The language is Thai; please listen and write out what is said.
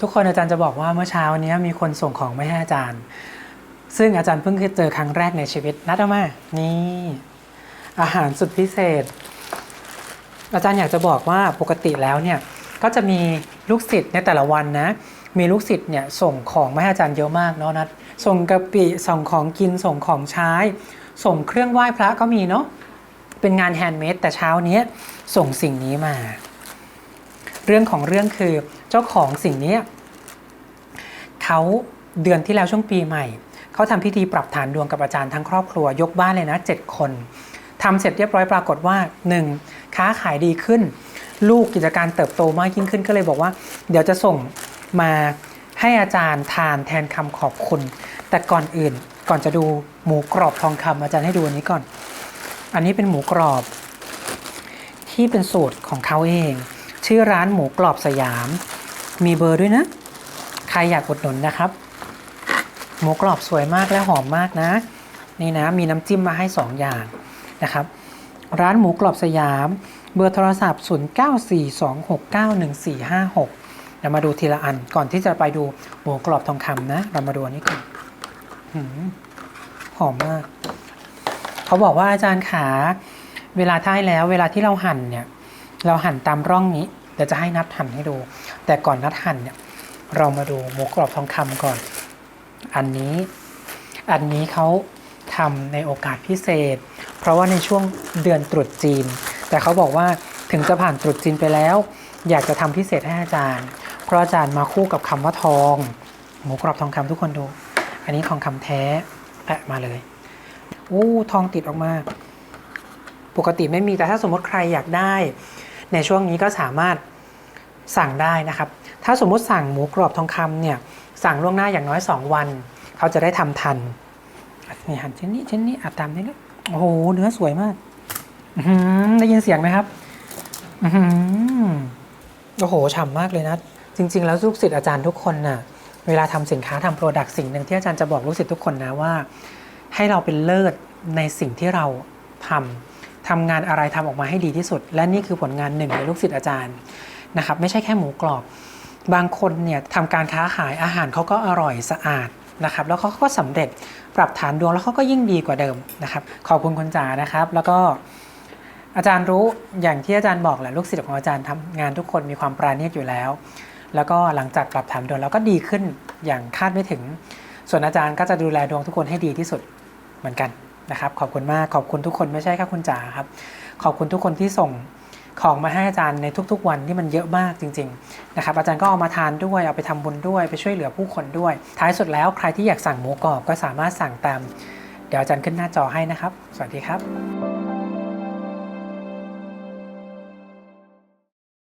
ทุกคนอาจารย์จะบอกว่าเมื่อเช้านี้มีคนส่งของมาให้อาจารย์ ซึ่งอาจารย์เพิ่งเคยเจอครั้งแรกในชีวิตนัดเอามานี่ อาหารสุดพิเศษ อาจารย์อยากจะบอกว่าปกติแล้วเนี่ยก็จะมีลูกศิษย์ในแต่ละวันนะ มีลูกศิษย์เนี่ยส่งของมาให้อาจารย์เยอะมากเนาะนัดส่งกะปิส่งของกินส่งของใช้ ส่งเครื่องไหว้พระก็มีเนาะเป็นงานแฮนด์เมดแต่เช้านี้ส่งสิ่งนี้มา เรื่องของเรื่องคือ เจ้าของสิ่งนี้เขาเดือนที่แล้วช่วงปีใหม่ เขาทำพิธีปรับฐานดวงกับอาจารย์ทั้งครอบครัวยกบ้านเลยนะ 7 คนทำเสร็จเรียบร้อยปรากฏว่า 1. ค้าขายดีขึ้น ลูกกิจการเติบโตมากยิ่งขึ้นก็เลยบอกว่า เดี๋ยวจะส่งมาให้อาจารย์ทานแทนคำขอบคุณ แต่ก่อนอื่นก่อนจะดูหมูกรอบทองคำอาจารย์ให้ดูอันนี้ก่อน อันนี้เป็นหมูกรอบ ที่เป็นสูตรของเขาเอง ชื่อร้านหมูกรอบสยาม มีเบอร์ด้วยนะ ใครอยากอุดหนุนนะครับ หมูกรอบสวยมากและหอมมากนะ นี่นะมีน้ำจิ้มมาให้ 2 อย่างนะครับ ร้านหมูกรอบสยาม เบอร์โทรศัพท์ 0942691456เดี๋ยวมาดูทีละอันก่อนที่จะไปดูหมูกรอบทองคำนะ เรามาดูอันนี้ก่อนหอมมาก เขาบอกว่าอาจารย์ขา เวลาท้ายแล้ว เวลาที่เราหั่นเนี่ย เราหั่นตามร่องนี้ ดี๋ยวจะให้นัดหั่นให้ดู แต่ก่อนนัดหั่นเนี่ยเรามาดูหมูกรอบทองคำก่อน อันนี้อันนี้เขาทำในโอกาสพิเศษ เพราะว่าในช่วงเดือนตรุษจีน แต่เขาบอกว่าถึงจะผ่านตรุษจีนไปแล้ว อยากจะทำพิเศษให้อาจารย์ เพราะอาจารย์มาคู่กับคำว่าทอง หมูกรอบทองคำทุกคนดู อันนี้ทองคำแท้แปะมาเลยอู้ทองติดออกมา ปกติไม่มีแต่ถ้าสมมติใครอยากได้ ในช่วงนี้ก็สามารถ สั่งได้นะครับ ถ้าสมมุติสั่งหมูกรอบทองคำเนี่ยสั่งล่วงหน้าอย่างน้อย 2 วัน เขาจะได้ทำทันนี่หั่นชิ้นนี้ชิ้นนี้อัดตามนี้แล้วโอ้โหเนื้อสวยมากได้ยินเสียงไหมครับโอ้โหฉ่ำมากเลยนะ จริง ๆ แล้วลูกศิษย์อาจารย์ทุกคนน่ะ เวลาทำสินค้าทำโปรดักต์สิ่งหนึ่งที่อาจารย์จะบอกลูกศิษย์ทุกคนนะว่า ให้เราเป็นเลิศในสิ่งที่เราทำทำงานอะไรทำออกมาให้ดีที่สุด และนี่คือผลงานหนึ่งในลูกศิษย์อาจารย์ นะครับไม่ใช่แค่หมูกรอบ บางคนเนี่ยทำการค้าขายอาหารเขาก็อร่อยสะอาดนะครับแล้วเขาก็สำเร็จปรับฐานดวงแล้วเขาก็ยิ่งดีกว่าเดิมนะครับขอบคุณคุณจ๋านะครับ แล้วก็อาจารย์รู้อย่างที่อาจารย์บอกแหละลูกศิษย์ของอาจารย์ทำงานทุกคนมีความปราณีตอยู่แล้ว แล้วก็หลังจากปรับฐานดวงแล้วก็ดีขึ้นอย่างคาดไม่ถึง ส่วนอาจารย์ก็จะดูแลดวงทุกคนให้ดีที่สุดเหมือนกันนะครับ ขอบคุณมากขอบคุณทุกคนไม่ใช่แค่คุณจ๋าครับ ขอบคุณทุกคนที่ส่ง ของมาให้อาจารย์ในทุกๆ วันที่มันเยอะมากจริงๆนะครับอาจารย์ก็เอามาทานด้วยเอาไปทำบุญด้วยไปช่วยเหลือผู้คนด้วย ท้ายสุดแล้วใครที่อยากสั่งหมูกรอบก็สามารถสั่งตาม เดี๋ยวอาจารย์ขึ้นหน้าจอให้นะครับ สวัสดีครับ